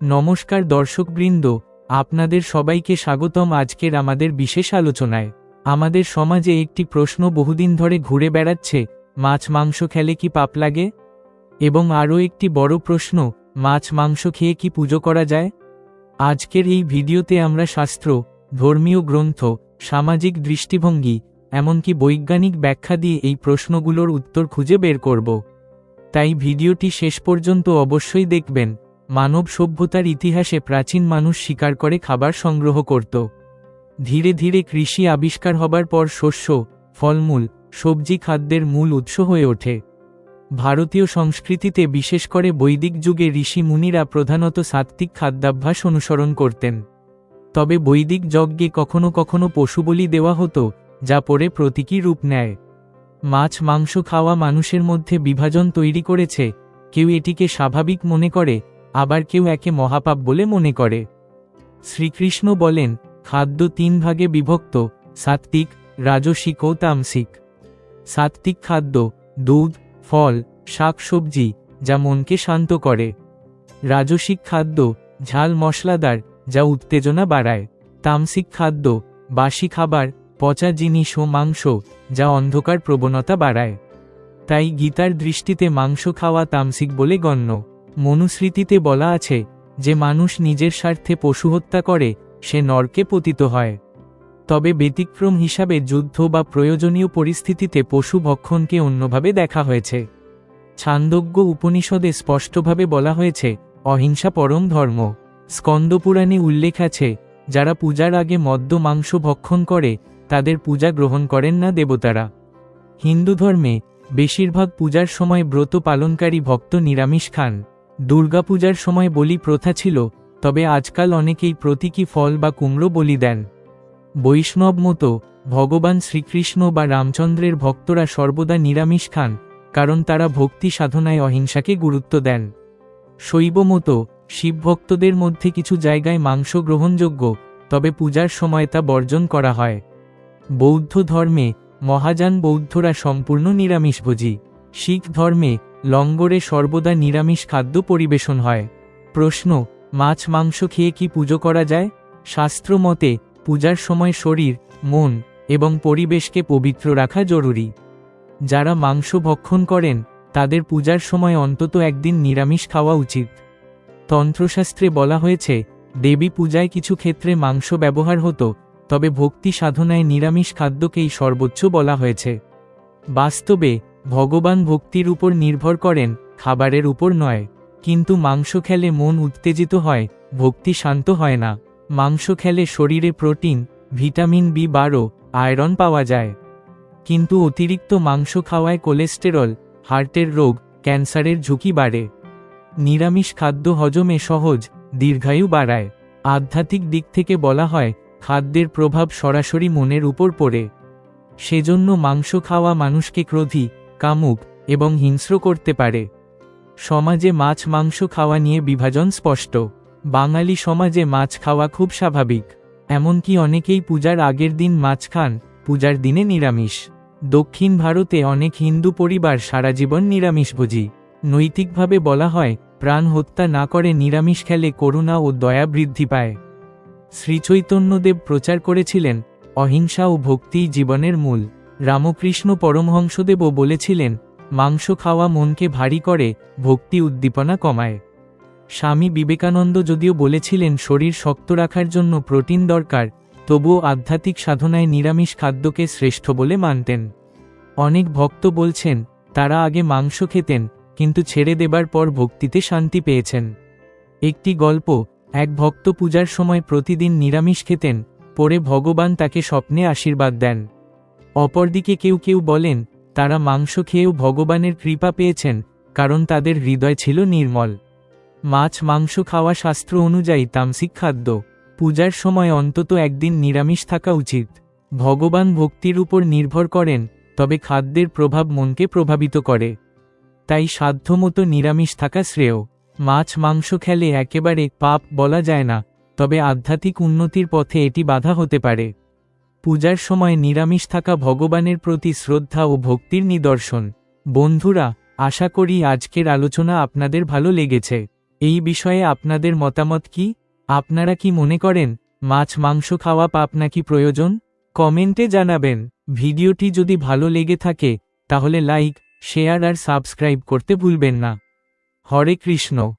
নমস্কার দর্শকবৃন্দ, আপনাদের সবাইকে স্বাগতম আজকের আমাদের বিশেষ আলোচনায়। আমাদের সমাজে একটি প্রশ্ন বহুদিন ধরে ঘুরে বেড়াচ্ছে, মাছ মাংস খেলে কি পাপ লাগে? এবং আরও একটি বড় প্রশ্ন, মাছ মাংস খেয়ে কি পুজো করা যায়? আজকের এই ভিডিওতে আমরা শাস্ত্র, ধর্মীয় গ্রন্থ, সামাজিক দৃষ্টিভঙ্গি, এমনকি বৈজ্ঞানিক ব্যাখ্যা দিয়ে এই প্রশ্নগুলোর উত্তর খুঁজে বের করব। তাই ভিডিওটি শেষ পর্যন্ত অবশ্যই দেখবেন। মানব সভ্যতার ইতিহাসে প্রাচীন মানুষ শিকার করে খাবার সংগ্রহ করত। ধীরে ধীরে কৃষি আবিষ্কার হবার পর শস্য, ফলমূল, সবজি খাদ্যের মূল উৎস হয়ে ওঠে। ভারতীয় সংস্কৃতিতে বিশেষ করে বৈদিক যুগে ঋষি মুনিরা প্রধানত সাত্ত্বিক খাদ্যাভ্যাস অনুসরণ করতেন। তবে বৈদিক যজ্ঞে কখনো কখনো পশু বলি দেওয়া হতো, যা পরে প্রতীকী রূপ নেয়। মাছ মাংস খাওয়া মানুষের মধ্যে বিভাজন তৈরি করেছে, কেউ এটিকে স্বাভাবিক মনে করে আবার কেউ একে মহাপাপ বলে মনে করে। শ্রীকৃষ্ণ বলেন, খাদ্য তিন ভাগে বিভক্ত, সাত্ত্বিক, রাজসিক ও তামসিক। সাত্ত্বিক খাদ্য, দুধ, ফল শাকসবজি যা মনকে শান্ত করে। রাজসিক খাদ্য, ঝাল মশলাদার, যা উত্তেজনা বাড়ায়। তামসিক খাদ্য, বাসি খাবার, পচা জিনিস ও মাংস, যা অন্ধকার প্রবণতা বাড়ায়। তাই গীতার দৃষ্টিতে মাংস খাওয়া তামসিক বলে গণ্য। মনুস্মৃতিতে বলা আছে, যে মানুষ নিজের স্বার্থে পশু হত্যা করে, সে নরকে পতিত হয়। তবে ব্যতিক্রম হিসাবে যুদ্ধ বা প্রয়োজনীয় পরিস্থিতিতে পশু ভক্ষণকে অন্যভাবে দেখা হয়েছে। ছান্দোগ্য উপনিষদে স্পষ্টভাবে বলা হয়েছে, অহিংসা পরম ধর্ম। স্কন্দপুরাণে উল্লেখ আছে, যারা পূজার আগে মদ্য মাংস ভক্ষণ করে, তাদের পূজা গ্রহণ করেন না দেবতারা। হিন্দু ধর্মে, বেশিরভাগ পূজার সময় ব্রত পালনকারী ভক্ত নিরামিষ খান। দুর্গাপূজার সময় বলি প্রথা ছিল, তবে আজকাল অনেকেই প্রতীকী ফল বা কুমড়ো বলি দেন। বৈষ্ণব মতো, ভগবান শ্রীকৃষ্ণ বা রামচন্দ্রের ভক্তরা সর্বদা নিরামিষ খান, কারণ তারা ভক্তি সাধনায় অহিংসাকে গুরুত্ব দেন। শৈব মতো, শিবভক্তদের মধ্যে কিছু জায়গায় মাংস গ্রহণযোগ্য, তবে পূজার সময় তা বর্জন করা হয়। বৌদ্ধ ধর্মে, মহাযান বৌদ্ধরা সম্পূর্ণ নিরামিষভোজী। শিখ ধর্মে লঙ্গরে সর্বদা নিরামিষ খাদ্য পরিবেশন হয়। প্রশ্ন, মাছ মাংস খেয়ে কি পুজো করা যায়? শাস্ত্র মতে পূজার সময় শরীর, মন এবং পরিবেশকে পবিত্র রাখা জরুরি। যারা মাংস ভক্ষণ করেন, তাদের পূজার সময় অন্তত একদিন নিরামিষ খাওয়া উচিত। তন্ত্রশাস্ত্রে বলা হয়েছে, দেবী পূজায় কিছু ক্ষেত্রে মাংস ব্যবহার হতো, তবে ভক্তি সাধনায় নিরামিষ খাদ্যকেই সর্বোচ্চ বলা হয়েছে। বাস্তবে ভগবান ভক্তির উপর নির্ভর করেন, খাবারের উপর নয়। কিন্তু মাংস খেলে মন উত্তেজিত হয়, ভক্তি শান্ত হয় না। মাংস খেলে শরীরে প্রোটিন, ভিটামিন বি বারো, আয়রন পাওয়া যায়। কিন্তু অতিরিক্ত মাংস খাওয়ায় কোলেস্টেরল, হার্টের রোগ, ক্যান্সারের ঝুঁকি বাড়ে। নিরামিষ খাদ্য হজমে সহজ, দীর্ঘায়ু বাড়ায়। আধ্যাত্মিক দিক থেকে বলা হয়, খাদ্যের প্রভাব সরাসরি মনের উপর পড়ে। সেজন্য মাংস খাওয়া মানুষকে ক্রোধী কামুক এবং হিংস্র করতে পারে। সমাজে মাছ মাংস খাওয়া নিয়ে বিভাজন স্পষ্ট। বাঙালি সমাজে মাছ খাওয়া খুব স্বাভাবিক। এমনকি অনেকেই পূজার আগের দিন মাছ খান, পূজার দিনে নিরামিষ। দক্ষিণ ভারতে অনেক হিন্দু পরিবার সারা জীবন নিরামিষভোজী। নৈতিকভাবে বলা হয়, প্রাণ হত্যা না করে নিরামিষ খেলে করুণা ও দয়া বৃদ্ধি পায়। শ্রীচৈতন্যদেব প্রচার করেছিলেন, অহিংসা ও ভক্তিই জীবনের মূল। রামকৃষ্ণ পরমহংসদেবও বলেছিলেন, মাংস খাওয়া মনকে ভারী করে, ভক্তি উদ্দীপনা কমায়। স্বামী বিবেকানন্দ যদিও বলেছিলেন শরীর শক্ত রাখার জন্য প্রোটিন দরকার, তবুও আধ্যাত্মিক সাধনায় নিরামিষ খাদ্যকে শ্রেষ্ঠ বলে মানতেন। অনেক ভক্ত বলছেন, তারা আগে মাংস খেতেন, কিন্তু ছেড়ে দেবার পর ভক্তিতে শান্তি পেয়েছেন। একটি গল্প, এক ভক্ত পূজার সময় প্রতিদিন নিরামিষ খেতেন, পরে ভগবান তাকে স্বপ্নে আশীর্বাদ দেন। অপরদিকে কেউ কেউ বলেন, তারা মাংস খেয়েও ভগবানের কৃপা পেয়েছেন, কারণ তাদের হৃদয় ছিল নির্মল। মাছ মাংস খাওয়া শাস্ত্র অনুযায়ী তামসিক খাদ্য, পূজার সময় অন্তত একদিন নিরামিষ থাকা উচিত। ভগবান ভক্তির উপর নির্ভর করেন, তবে খাদ্যের প্রভাব মনকে প্রভাবিত করে। তাই সাধ্যমতো নিরামিষ থাকা শ্রেয়। মাছ মাংস খেলে একেবারে পাপ বলা যায় না, তবে আধ্যাত্মিক উন্নতির পথে এটি বাধা হতে পারে। পূজার সময় নিরামিষ থাকা ভগবানের প্রতি শ্রদ্ধা ও ভক্তির নিদর্শন। বন্ধুরা, আশা করি আজকের আলোচনা আপনাদের ভালো লেগেছে। এই বিষয়ে আপনাদের মতামত কি? আপনারা কি মনে করেন, মাছ, মাংস খাওয়া পাপ নাকি প্রয়োজন? কমেন্টে জানাবেন। ভিডিওটি যদি ভালো লেগে থাকে, তাহলে লাইক, শেয়ার আর সাবস্ক্রাইব করতে ভুলবেন না। হরে কৃষ্ণ।